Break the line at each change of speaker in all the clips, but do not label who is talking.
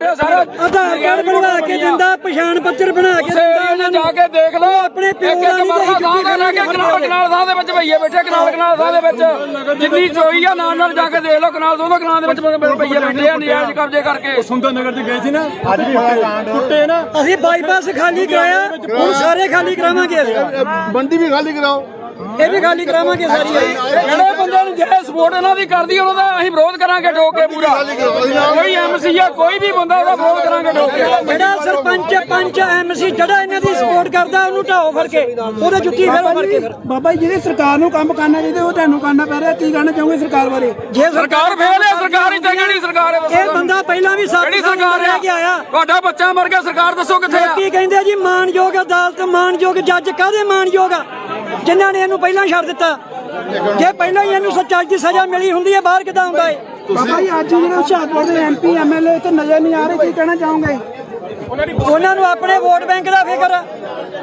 ਸਾਰਾ
ਆਧਾਰ ਕਾਰਡ ਬਣਾ ਕੇ ਦਿੰਦਾ ਪਛਾਣ ਪੱਤਰ ਬਣਾ ਕੇ ਦਿੰਦਾ
ਏਰੀਆ
ਉਹਨਾਂ
'ਚ
ਨੂੰ।
ਜਾ ਕੇ ਦੇਖ ਲਓ।
ਆਪਣੇ ਪਿਓ
ਇੱਕ ਇੱਕ
ਨਾਲ
ਮਰਦਾ
ਨਹੀਂ
ਥਾਂ ਤੇ ਲੈ ਕੇ ਕਨਾਲ ਕਨਾਲ ਥਾਂ ਦੇ ਵਿੱਚ ਭਈਏ ਬੈਠੇ ਕਨਾਲ ਕਨਾਲ ਥਾਂ ਦੇ ਵਿੱਚ। ਜਿੰਨੀ ਚੋਈ ਆ ਨਾਲ ਨਾਲ ਜਾ ਕੇ ਦੇਖ ਲਓ ਕਨਾਲ ਦੋਨੋਂ ਕਨਾਲ ਦੇ ਵਿੱਚ ਭਈਏ ਬੈਠੇ ਆ ਨਜਾਇਜ਼ ਕਬਜ਼ੇ ਕਰਕੇ।
ਸੁੰਦਰ ਨਗਰ ਚ ਗਏ ਸੀ ਨਾ? ਅੱਜ ਵੀ ਹੋਇਆ ਕਾਂਡ। ਟੁੱਟੇ ਨਾ।
ਅਸੀਂ ਬਾਈਪਾਸ ਖਾਲੀ ਕਰਾਇਆ ਹੁਣ ਸਾਰੇ ਖਾਲੀ ਕਰਾਵਾਂਗੇ।
ਬੰਦੀ ਵੀ ਖਾਲੀ ਕਰਾਓ।
ਇਹ ਵੀ ਖਾਲੀ ਕਰਾਵਾਂਗੇ ਸਾਰੀ।
ਜਿਹੜੇ ਬੰਦੇ ਨੂੰ ਜੇ ਸਪੋਰਟ ਇਹਨਾਂ ਦੀ ਕਰਦੀ ਉਹਨਾਂ ਦਾ ਅਸੀਂ ਵਿਰੋਧ ਕਰਾਂਗੇ ਠੋਕ ਕੇ ਪੂਰਾ। ਕੋਈ ਐਮਸੀ ਆ ਕੋਈ ਵੀ ਬੰਦਾ ਉਹਦਾ ਵਿਰੋਧ ਕਰਾਂਗੇ ਠੋਕ ਕੇ।
ਜਿਹੜਾ ਸਰਪੰਚ ਪੰਚ ਐਮਸੀ ਜਿਹੜਾ ਇਹਨਾਂ ਦੀ ਸਪੋਰਟ ਕਰਦਾ ਉਹਨੂੰ ਢਾਓ ਫੜ ਕੇ। ਉਹਦੇ ਜੁੱਤੀ ਫੇਰੋ ਫੜ ਕੇ ਫਿਰ।
ਬਾਬਾ ਜੀ ਜਿਹੜੀ ਸਰਕਾਰ ਨੂੰ ਕੰਮ ਕਰਨਾ ਚਾਹੀਦਾ ਉਹ ਤੁਹਾਨੂੰ ਕਰਨਾ ਪੈ ਰਿਹਾ। ਕੀ ਕਹਿਣਾ ਚਾਹੋਗੇ ਸਰਕਾਰ ਬਾਰੇ?
ਜੇ
ਸਰਕਾਰ ਫੇਲ ਹੈ ਸਰਕਾਰ ਹੀ ਤੇ ਕਿਹੜੀ ਸਰਕਾਰ
ਇਹ ਬੰਦਾ ਪਹਿਲਾਂ ਵੀ ਸਾਲ
ਸਰਕਾਰ
ਰਹਿ ਕੇ ਆਇਆ।
ਤੁਹਾਡਾ ਬੱਚਾ ਮਰ ਗਿਆ ਸਰਕਾਰ ਦੱਸੋ ਕਿੱਥੇ ਆ?
ਮਾਨਯੋਗ ਅਦਾਲਤ ਮਾਨਯੋਗ ਜੱਜ ਕਾਹਦੇ ਮਾਨਯੋਗ ਆ? ਜਿਨ੍ਹਾਂ ਨੇ ਇਹਨੂੰ ਪਹਿਲਾਂ ਛੱਡ ਦਿੱਤਾ। ਜੇ ਪਹਿਲਾਂ ਹੀ ਇਹਨੂੰ ਸੱਚਾਈ ਦੀ ਸਜ਼ਾ ਮਿਲੀ ਹੁੰਦੀ ਹੈ ਬਾਹਰ ਕਿਦਾਂ ਹੁੰਦਾ ਏ
ਬਾਬਾ ਜੀ ਅੱਜ ਜਿਹੜੇ ਹੁਸ਼ਿਆਰਪੁਰ ਦੇ ਐਮਪੀ ਐਮਐਲਏ ਤੇ ਨਜ਼ਰ ਨਹੀਂ ਆ ਰਹੇ ਕੀ ਕਹਿਣਾ ਚਾਹੋਗੇ?
ਉਹਨਾਂ ਨੂੰ ਆਪਣੇ ਵੋਟ ਬੈਂਕ ਦਾ ਫਿਕਰ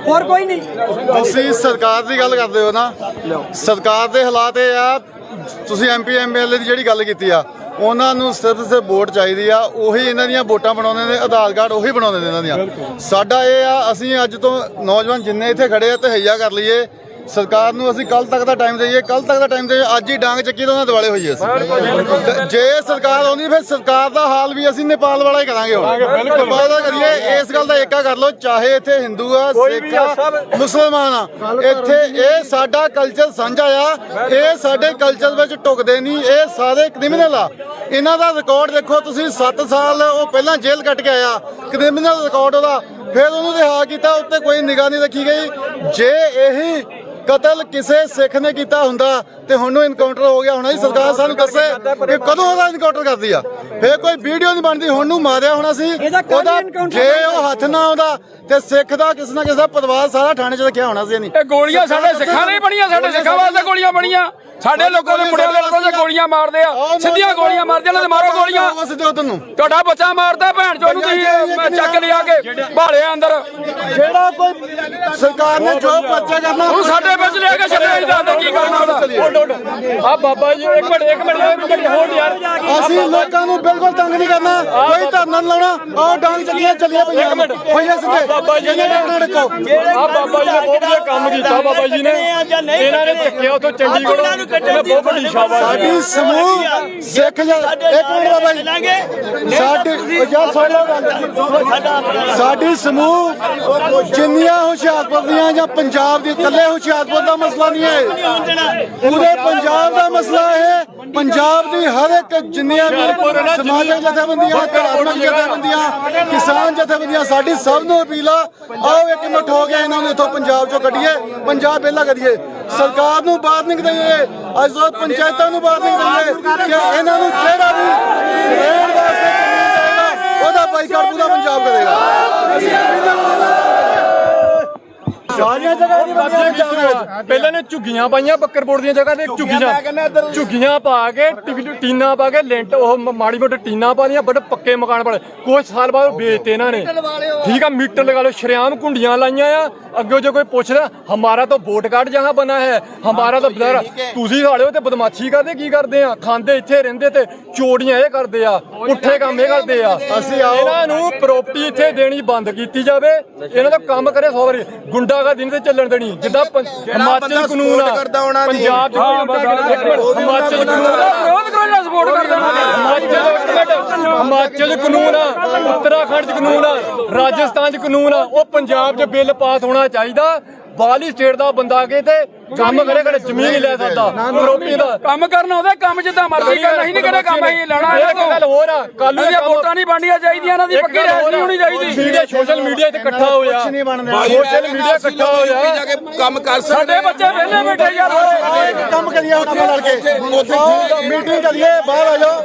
ਹੋਰ ਕੋਈ ਨਹੀਂ।
ਤੁਸੀਂ ਸਰਕਾਰ ਦੀ ਗੱਲ ਕਰਦੇ ਹੋ ਨਾ। ਸਰਕਾਰ ਦੇ ਹਾਲਾਤ ਇਹ ਆ ਤੁਸੀਂ ਐਮਪੀ ਐਮਐਲਏ ਦੀ ਜਿਹੜੀ ਗੱਲ ਕੀਤੀ ਆ ਉਹਨਾਂ ਨੂੰ ਸਿਰਫ ਸਿਰਫ ਵੋਟ ਚਾਹੀਦੀ ਆ ਉਹੀ ਇਹਨਾਂ ਦੀਆਂ ਵੋਟਾਂ ਬਣਾਉਂਦੇ ਨੇ ਆਧਾਰ ਕਾਰਡ ਉਹੀ ਬਣਾਉਂਦੇ ਨੇ ਇਹਨਾਂ ਦੀਆਂ। ਸਾਡਾ ਇਹ ਆ ਅਸੀਂ ਅੱਜ ਤੋਂ ਨੌਜਵਾਨ ਜਿੰਨੇ ਇੱਥੇ ਖੜੇ ਆ ਤਹਈਆ ਕਰ ਲਈਏ ਸਰਕਾਰ ਨੂੰ ਅਸੀਂ ਕੱਲ ਤੱਕ ਦਾ ਟਾਈਮ ਦੇਈਏ ਕੱਲ ਤੱਕ ਦਾ ਟਾਈਮ ਦੇਈਏ ਅੱਜ ਹੀ ਡਾਂਗ ਚੱਕੀ ਤਾਂ ਉਹਨਾਂ ਦਿਵਾਲੇ ਹੋਈਏ ਅਸੀਂ। ਜੇ ਸਰਕਾਰ ਆਉਂਦੀ ਫਿਰ ਸਰਕਾਰ ਦਾ ਹਾਲ ਵੀ ਅਸੀਂ ਨੇਪਾਲ ਵਾਲਾ ਹੀ ਕਰਾਂਗੇ ਹੁਣ। ਵਾਅਦਾ ਕਰੀਏ ਇਸ ਗੱਲ ਦਾ ਏਕਾ ਕਰ ਲਓ ਚਾਹੇ ਇੱਥੇ ਹਿੰਦੂ ਆ ਸਿੱਖ ਆ ਮੁਸਲਮਾਨ ਆ ਇੱਥੇ ਇਹ ਸਾਡਾ ਕਲਚਰ ਸਾਂਝਾ ਆ ਇਹ ਸਾਡੇ ਕਲਚਰ ਵਿੱਚ ਟੁਕਦੇ ਨਹੀਂ ਇਹ ਸਾਰੇ ਕ੍ਰਿਮੀਨਲ ਆ। ਇਹਨਾਂ ਦਾ ਰਿਕਾਰਡ ਦੇਖੋ ਤੁਸੀਂ 7 ਸਾਲ ਉਹ ਪਹਿਲਾਂ ਜੇਲ੍ਹ ਕੱਟ ਕੇ ਆਇਆ ਕ੍ਰਿਮੀਨਲ ਰਿਕਾਰਡ ਉਹਦਾ। ਫਿਰ ਉਹਨੂੰ ਰਿਹਾ ਕੀਤਾ ਉੱਤੇ ਕੋਈ ਨਿਗਾਹ ਨਹੀਂ ਰੱਖੀ ਗਈ। ਜੇ ਇਹੀ ਕਤਲ ਕਿਸੇ ਸਿੱਖ ਨੇ ਕੀਤਾ ਹੁੰਦਾ ਤੇ ਹੁਣ ਨੂੰ ਇਨਕਾਊਂਟਰ ਹੋ ਗਿਆ। ਹੋਣਾ ਜੀ ਸਰਕਾਰ ਸਾਨੂੰ ਦੱਸੇ ਕਿ ਕਦੋਂ ਉਹਦਾ ਇਨਕਾਊਂਟਰ ਕਰਦੀ ਆ। ਫੇਰ ਕੋਈ ਵੀਡੀਓ ਨਹੀਂ ਬਣਦੀ ਹੁਣ ਨੂੰ ਮਾਰਿਆ ਹੋਣਾ ਸੀ। ਉਹਦਾ ਜੇ ਉਹ ਹੱਥ ਨਾ ਆਉਂਦਾ ਤੇ ਸਿੱਖ ਦਾ ਕਿਸੇ ਨਾ ਕਿਸੇ ਦਾ ਪਰਿਵਾਰ ਸਾਰਾ ਥਾਣੇ 'ਚ ਰੱਖਿਆ ਹੋਣਾ ਸੀ ਨਹੀਂ
ਇਹ ਗੋਲੀਆਂ ਸਾਡੇ ਸਿੱਖਾਂ ਨਹੀਂ ਬਣੀਆਂ ਸਾਡੇ ਸਿੱਖਾਂ ਵਾਸਤੇ ਗੋਲੀਆਂ ਬਣੀਆਂ। ਸਾਡੇ ਲੋਕਾਂ ਦੇ ਮੁੰਡਿਆਂ ਦੇ ਲੋਕਾਂ ਦੇ ਗੋਲੀਆਂ ਮਾਰਦੇ ਆ। ਸਿੱਧੀਆਂ ਗੋਲੀਆਂ ਮਾਰਦੇ ਦੇ ਮਾਰੋ ਗੋਲੀਆਂ।
ਸਿੱਧੇ ਉਧਰ ਨੂੰ।
ਤੁਹਾਡਾ ਬੱਚਾ ਮਾਰਦਾ ਭੈਣ ਚੋ ਨੂੰ ਤੁਸੀਂ ਚੱਕ ਲਿਆ ਕੇ ਭਾਲੇ ਅੰਦਰ।
ਜਿਹੜਾ ਕੋਈ ਸਰਕਾਰ ਨੇ ਜੋ ਪਰਚਾ ਕਰਨਾ
ਸਾਡੇ ਵਿੱਚ ਲੈ ਕੇ ਛੱਡਿਆ ਹੀ ਦੱਸਦੇ ਕੀ ਕਰਨਾ ਉਹਦਾ
ਆ ਬਾਬਾ ਜੀ ਇੱਕ ਮਿੰਟ ਇੱਕ ਮਿੰਟ ਇੱਕ ਮਿੰਟ ਹੋਲਡ ਯਾਰ।
ਅਸੀਂ ਲੋਕਾਂ ਨੂੰ ਬਿਲਕੁਲ ਤੰਗ ਨਹੀਂ ਕਰਨਾ। ਕੋਈ ਧਰਨਾ ਨਹੀਂ ਲਾਉਣਾ। ਆਹ ਡਾਂਗ ਚੱਲੀਆਂ ਚੱਲੀਆਂ ਪਈਆਂ। ਇੱਕ ਮਿੰਟ। ਹੋਈਆਂ ਸਿੱਧੇ
ਬਾਬਾ ਜੀ ਨੇ
ਨੇ ਰੱਖੋ।
ਆ ਬਾਬਾ ਜੀ ਨੇ ਬਹੁਤ ਵਧੀਆ ਕੰਮ ਕੀਤਾ ਬਾਬਾ ਜੀ ਨੇ। ਇਹਨਾਂ ਨੇ ਚੱਕਿਆ ਉਥੋਂ ਚੰਡੀਗੜ੍ਹ। ਇਹਨਾਂ ਬਹੁਤ ਵੱਡੀ ਸ਼ਾਬਾਸ਼
ਸਾਡੀ ਸਮੂਹ ਸਿੱਖ ਜਾਂ ਇੱਕ ਮਿੰਟ ਬਾਬਾ ਜੀ ਸਾਡੀ ਜਾਂ ਸਾਡਾ ਸਾਡੀ ਸਮੂਹ ਜਿੰਨੀਆਂ ਹੁਸ਼ਿਆਰਪੁਰ ਦੀਆਂ ਜਾਂ ਪੰਜਾਬ ਦੀ ਇਕੱਲੇ ਹੁਸ਼ਿਆਰਪੁਰ ਦਾ ਮਸਲਾ ਨਹੀਂ ਹੈ। ਪੂਰੇ ਪੰਜਾਬ ਦਾ ਮਸਲਾ ਹੈ। ਪੰਜਾਬ ਦੀ ਹਰ ਇੱਕ ਜਿੰਨੀਆਂ ਵੀ ਸਮਾਜਿਕ ਜਥੇਬੰਦੀਆਂ ਧਾਰਮਿਕ ਜਥੇਬੰਦੀਆਂ ਕਿਸਾਨ ਜਥੇਬੰਦੀਆਂ ਸਾਡੀ ਸਭ ਨੂੰ ਅਪੀਲ ਆ। ਆਓ ਇੱਕ ਮਿੰਟ ਹੋ ਗਿਆ ਇਹਨਾਂ ਨੂੰ ਇੱਥੋਂ ਪੰਜਾਬ ਚੋਂ ਕੱਢੀਏ। ਪੰਜਾਬ ਪਹਿਲਾਂ ਕਰੀਏ। ਸਰਕਾਰ ਨੂੰ ਵਾਰਨਿੰਗ ਦਈਏ ਅੱਜ ਤੋਂ ਪੰਚਾਇਤਾਂ ਨੂੰ ਵਾਰਨਿੰਗ ਦਈਏ ਕਿ ਇਹਨਾਂ ਨੂੰ ਜਿਹੜਾ ਵੀ ਰਹਿਣ ਵਾਸਤੇ ਜ਼ਮੀਨ ਦੇਵੇਗਾ, ਉਹਦਾ ਬਾਈਕਾਟ ਪੂਰਾ ਪੰਜਾਬ ਕਰੇਗਾ।
ਸਾਰੀਆਂ ਜਗ੍ਹਾ ਦੀ ਪਹਿਲਾਂ ਨੇ ਝੁੱਗੀਆਂ ਪਾਈਆਂ ਬੱਕਰਪੁਰ ਦੀਆਂ ਜਗ੍ਹਾ ਤੇ ਝੁੱਗੀਆਂ ਝੁੱਗੀਆਂ। ਪਾ ਕੇ ਟਿਕ- ਟੀਨਾ ਪਾ ਕੇ ਲੈਂਟ ਉਹ ਮ- ਮਾੜੀ ਮੋਟੀ ਟੀਨਾ ਪਾ ਲੀਆਂ ਬੜੇ ਪੱਕੇ ਮਕਾਨ ਬਣੇ। ਕੁਝ ਸਾਲ ਬਾਅਦ ਉਹ ਵੇਚਤੇ ਇਹਨਾਂ ਨੇ। ਠੀਕ ਆ ਮੀਟਰ ਲਗਾ ਲਓ। ਸ਼ਰਿਆਮ ਕੁੰਡੀਆਂ ਲਾਈਆਂ ਆ। ਅੱਗੇ ਜੇ ਕੋਈ ਪੁੱਛਦਾ ਹਮਾਰਾ ਤਾਂ ਵੋਟ ਕਾਰਡ ਜਹਾਂ ਬਣਾ ਹੈ? ਹਮਾਰਾ ਤਾਂ ਬਦਰ ਤੁਸੀਂ ਸਾਲਿਓ ਤੇ ਬਦਮਾਸ਼ੀ ਕਰਦੇ ਕੀ ਕਰਦੇ ਆ? ਖਾਂਦੇ ਇੱਥੇ ਰਹਿੰਦੇ ਤੇ ਚੋਰੀਆਂ ਇਹ ਕਰਦੇ ਆ ਪੁੱਠੇ ਕੰਮ ਇਹ ਕਰਦੇ ਆ।
ਅਸੀਂ ਆਓ-
ਇਹਨਾਂ ਨੂੰ ਪ੍ਰਾਪਰਟੀ ਇੱਥੇ ਦੇਣੀ ਬੰਦ ਕੀਤੀ ਜਾਵੇ। ਇਹਨਾਂ ਦਾ ਕੰਮ ਕਰੇ ਸੌ ਵਾਰੀ। ਗੁੰਡਾਗਾ ਦਿਨ ਤੇ ਚੱਲਣ ਦੇਣੀ ਜਿੱਦਾਂ ਪੰ- ਹਿਮਾਚਲ ਕਾਨੂੰਨ ਆ। ਪੰਜਾਬ ਚ ਇੱਕ ਮਿੰਟ, ਹਿਮਾਚਲ ਕਾਨੂੰਨ ਆ।
ਵਿਰੋਧ ਕਰੋ ਜਿਹੜਾ ਸਪੋਰਟ ਕਰਦੇ।
ਹਿਮਾਚਲ ਇੱਕ ਮਿੰਟ, ਹਿਮਾਚਲ 'ਚ ਕਾਨੂੰਨ ਆ। ਉੱਤਰਾਖੰਡ 'ਚ ਕਾਨੂੰਨ ਆ। ਰਾਜਸਥਾਨ 'ਚ ਕਾਨੂੰਨ ਆ। ਉਹ ਪੰਜਾਬ 'ਚ ਬਿੱਲ ਪਾਸ ਹੋਣਾ ਚਾਹੀਦਾ। ਬਾਹਲੀ ਸਟੇਟ ਦਾ ਬੰਦਾ ਆ ਕੇ ਤੇ ਕੰਮ ਕਰੇ ਕਦੇ ਜ਼ਮੀਨ ਨਹੀਂ ਲੈ ਸਕਦਾ। ਪ੍ਰੋਪਰਟੀ ਦਾ
ਕੰਮ ਕਰਨਾ ਉਹਦੇ ਕੰਮ ਜਿੱਦਾਂ ਮਰਜ਼ੀ ਕਰਨਾ ਹੀ ਨਹੀਂ ਕਰੇ ਕੰਮ ਅਸੀਂ ਲੈਣਾ
ਇਹ ਗੱਲ ਹੋਰ ਆ ਕੱਲ ਨੂੰ
ਇਹ ਵੋਟਾਂ ਨਹੀਂ ਬਣਨੀਆਂ ਚਾਹੀਦੀਆਂ ਇਹਨਾਂ ਦੀ ਪੱਕੀ ਰਹਿ ਨਹੀਂ ਹੋਣੀ ਚਾਹੀਦੀ।
ਮੀਡੀਆ ਸੋਸ਼ਲ ਮੀਡੀਆ ਤੇ ਇਕੱਠਾ ਹੋਇਆ।
ਕੁਛ ਨਹੀਂ ਬਣਦਾ।
ਸੋਸ਼ਲ ਮੀਡੀਆ ਇਕੱਠਾ ਹੋਇਆ।
ਜਾ ਕੇ ਕੰਮ ਕਰ ਸਕਦੇ
ਸਾਡੇ ਬੱਚੇ ਵਿਹਲੇ ਬੈਠੇ ਯਾਰ।
ਕੰਮ ਕਰੀਏ ਹੁਣ ਲੜ ਕੇ। ਮੀਟਿੰਗ ਕਰੀਏ ਬਾਹਰ ਆ ਜਾਓ।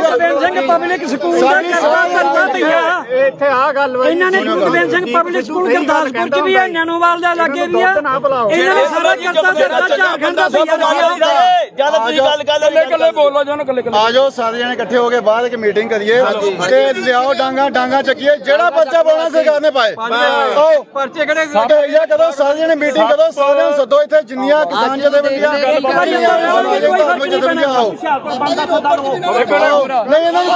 ਗੁਰਬੇਨ ਸਿੰਘ ਪਬਲਿਕ ਸਕੂਲ ਦਾ ਕਰਤਾ ਕਰਤਾ ਪਈਆ
ਇੱਥੇ ਆ ਗੱਲ
ਇਹਨਾਂ ਨੇ ਗੁਰਬੇਨ ਸਿੰਘ ਪਬਲਿਕ ਸਕੂਲ ਗੁਰਦਾਸਪੁਰ ਚ ਵੀ ਹੈ ਨੈਣੋਵਾਲ ਦੇ ਲਾਗੇ ਵੀ ਆ। ਇਹਨਾਂ ਨੇ ਸਾਰਾ ਕਰਤਾ ਕਰਤਾ ਝਾਰਖੰਡ ਦਾ ਪਈਆ
ਜਦ ਤੁਸੀਂ ਗੱਲ ਕਰ
ਕੱਲੇ ਕੱਲੇ ਬੋਲੋ ਜਾਨ ਕੱਲੇ ਕੱਲੇ
ਆ ਜਾਓ ਸਾਰੇ ਜਣੇ ਇਕੱਠੇ ਹੋ ਕੇ ਬਾਹਰ ਇੱਕ ਮੀਟਿੰਗ ਕਰੀਏ। ਤੇ ਲਿਆਓ ਡਾਂਗਾ ਡਾਂਗਾ ਚੱਕੀਏ। ਜਿਹੜਾ ਬੱਚਾ ਪਾਉਣਾ ਸਰਕਾਰ ਨੇ ਪਾਏ। ਆਓ।
ਪਰਚੇ ਕਿਹੜੇ
ਭਈਆ ਕਦੋਂ ਸਾਰੇ ਜਣੇ ਮੀਟਿੰਗ ਕਦੋਂ ਸਾਰਿਆਂ ਨੂੰ ਸੱਦੋ ਇੱਥੇ ਜਿੰਨੀਆਂ ਕਿਸਾਨ ਜਥੇਬੰਦੀਆਂ ਜਿੰਨੀਆਂ ਸਮਾਜਿਕ ਧਾਰਮਿਕ ਜਥੇਬੰਦੀਆਂ ਆਓ। ਆਓ। ਨਹੀਂ ਇਹਨਾਂ ਨੂੰ